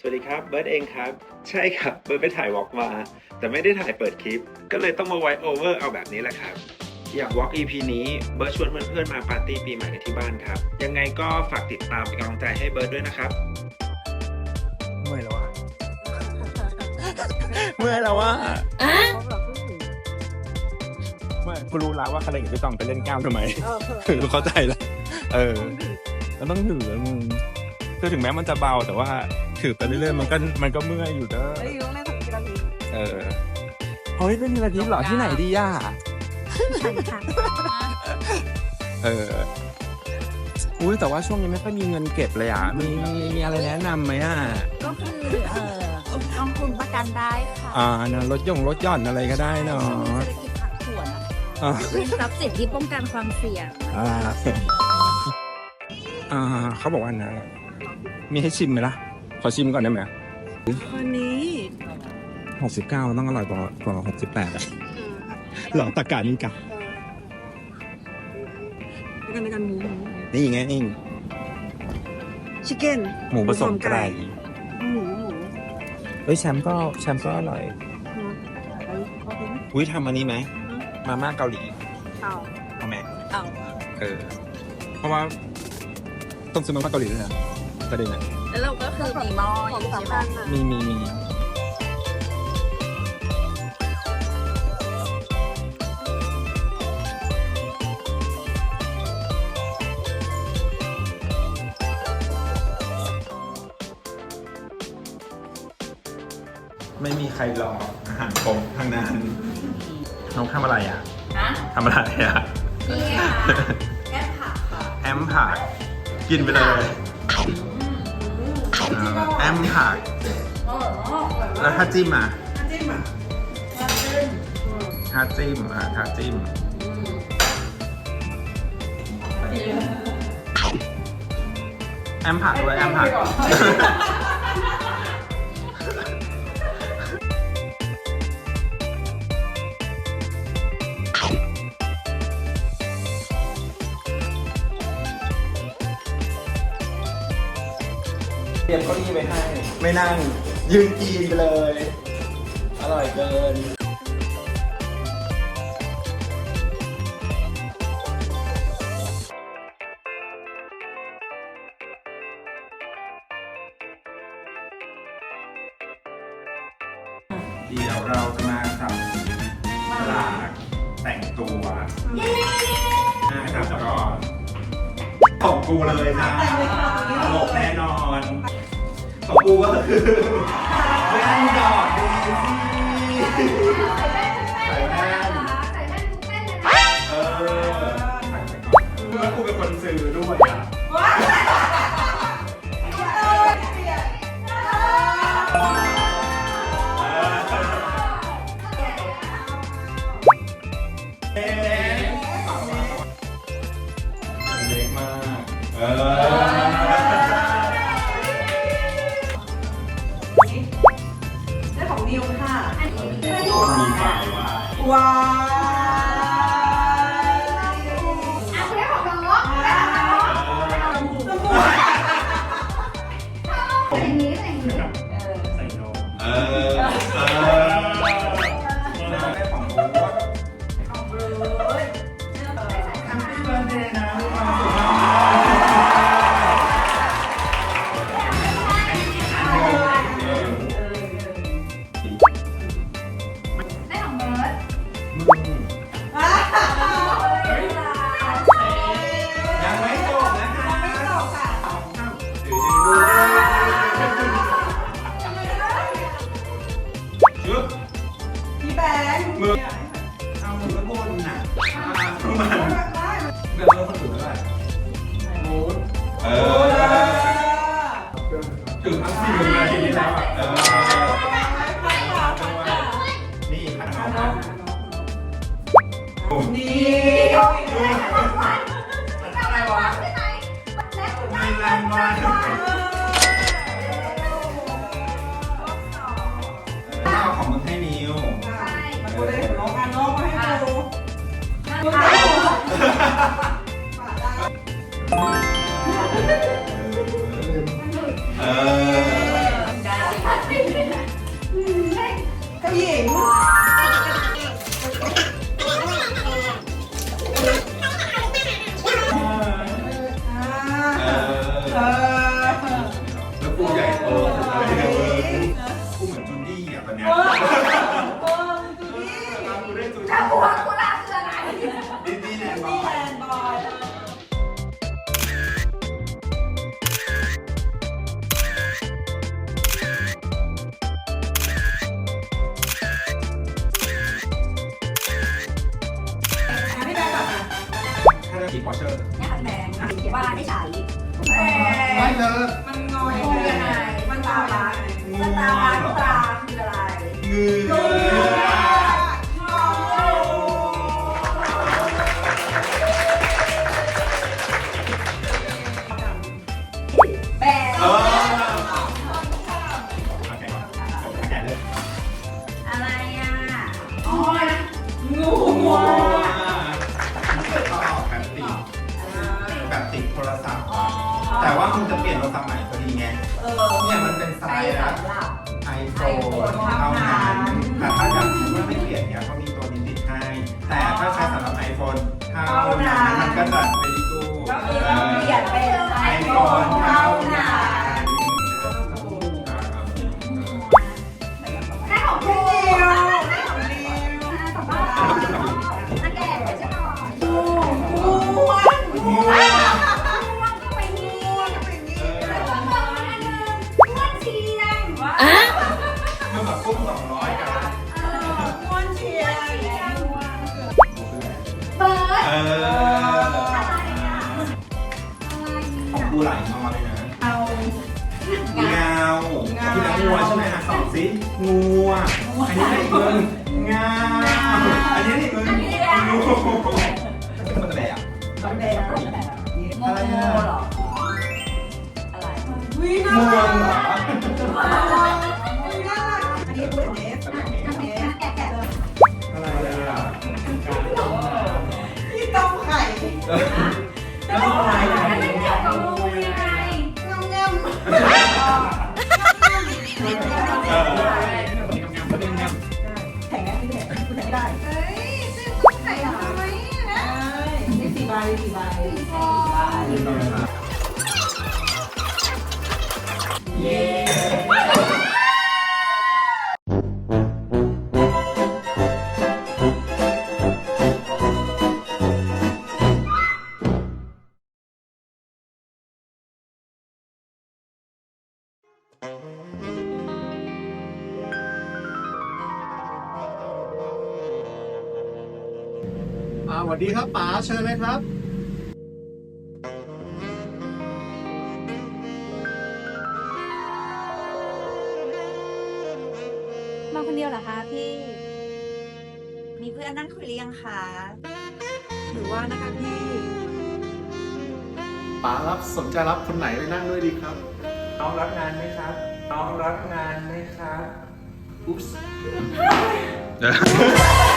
สวัสดีครับ เบิร์ดเองครับ ใช่ครับ เบิร์ดไปถ่ายวอล์กมา แต่ไม่ได้ถ่ายเปิดคลิป ก็เลยต้องมาไวโอเวอร์เอาแบบนี้แหละครับ อยากวอล์ก EP นี้ เบิร์ดชวนเพื่อนๆมาปาร์ตี้ปีใหม่กันที่บ้านครับ ยังไงก็ฝากติดตามเป็นกำลังใจให้เบิร์ดด้วยนะครับ เมื่อยแล้วอะเมื่อยแล้วอะเมื่อยกูรู้แล้วว่าคะแนนกับพี่ตองไปเล่นกล้ามทำไมคือเข้าใจแล้วเออเราต้องถือมึงคือถึงแม้มันจะเบาแต่ว่า ถือไปเรื่อยๆมันก็มันก็เมื่อยอยู่เด้อเฮ้ยต้องเล่นสักกี่นาทีเออเฮ้ยเป็นทีละทิศเหรอที่ไหนดีย่าเอออุ้ยแต่ว่าช่วงนี้ไม่ค่อยมีเงินเก็บเลยอะมีมีมีอะไรแนะนำไหมอะก็คือเอ่อกองทุนประกันได้ค่ะอ่าเนอะรถยงรถหย่อนอะไรก็ได้เนาะเศรษฐกิจผันผวนอะอ่าเป็นทรัพย์สินที่ป้องกันความเสี่ยงอ่าอ่าเขาบอกว่านะ มีให้ชิมไหมล่ะ ขอชิมก่อนได้ไหมวันนี้หกสิบเก้าต้องอร่อยกว่ากว่าหกสิบแปดอะหลอกตะการนี่กับประกันในการหมูนี่ไงนี่ชิคเก้นหมูผสมไก่หมูหมูเฮ้ยแชมป์ก็แชมป์ก็อร่อยอุ้ยทำอันนี้ไหมมาม่าเกาหลีเอาเอาไหมเอาเออเพราะว่าต้องซื้อมาม่าเกาหลีด้วยนะ ประเด็นอะแล้วเราก็คือมีหม้ออยู่ใช่ไหมมีมีมีไม่มีใครรออาหารครบทั้งนั้นน้องทำอะไรอะฮะทำอะไรอะนี่ค่ะแก้ผักค่ะแอมผักกินไปเลยเออ แอมผักแล้วถ้าจิ้มอะจิ้มอะถ้าจิ้มอะถ้าจิ้มแอมผักด้วยแอมผัก เตรียมเก้าอี้ไว้ให้ ไม่นั่ง ยืนกินไปเลย อร่อยเกิน เดี๋ยวเราจะมาสับสลากแต่งตัวนะครับก่อนของกูเลยนะตล กแน่นอนของกูก็คือแว่นดอดดูสิใส่แว่นเออใส่ไปก่อนแล้วกูเป็นคนซื้อด้วยอะ ค่ะมีไฟว่าว้าวใส่นมเออเอ พี่แบงค์มือเอามือก็บนน่ะประมาณแบบเราคนอื่นเท่าไหร่เออถึงทั้งสี่นาทีแล้วอะเออนี่ขันเอาขันนี่อะไรวะมีรางวัล 감사합니다. ถ้าได้กี่พอเชอร์เนี่ยแบงว่าได้ใช้ไม่เลยมันงอยงงยังไงมันตาลายสตาร์ตาคืออะไรงือ แต่ว่ามึงจะเปลี่ยนโทรศัพท์ใหม่พอดีไงเออเนี่ยมันเป็นไซใช้ส์ละสำหรับ ไอโฟนเท่านั้นแต่ถ้าอยากคิดว่าไม่เปลี่ยนเนี่ยเขามีตัวนี้ติดให้ แต่ถ้าใช้สำหรับไอโฟนเท่านั้นมันก็จะเป็นดีกู ก็คือต้องเปลี่ยนเป็นไอไอโฟโฟนนเท่า วใช่ไหมอะสองสิงัวอันนี้ได้อีกมึงเงาอันนี้ได้อีกมึงงูมันอะไรอะต้องแดงโมโมเหรออะไรวิน่าเมืรัอกงเหรอ อ่าสวัสดีครับป๋าเชิญเลยครับมาคนเดียวเหรอคะพี่ มีเพื่อนนั่งคุยหรือยังคะหรือว่านะคะพี่ ป๋ารับสนใจรับคนไหนไปนั่งด้วยดีครับ น้องรับงานไหมครับ น้องรับงานไหมครับอุ๊ปส์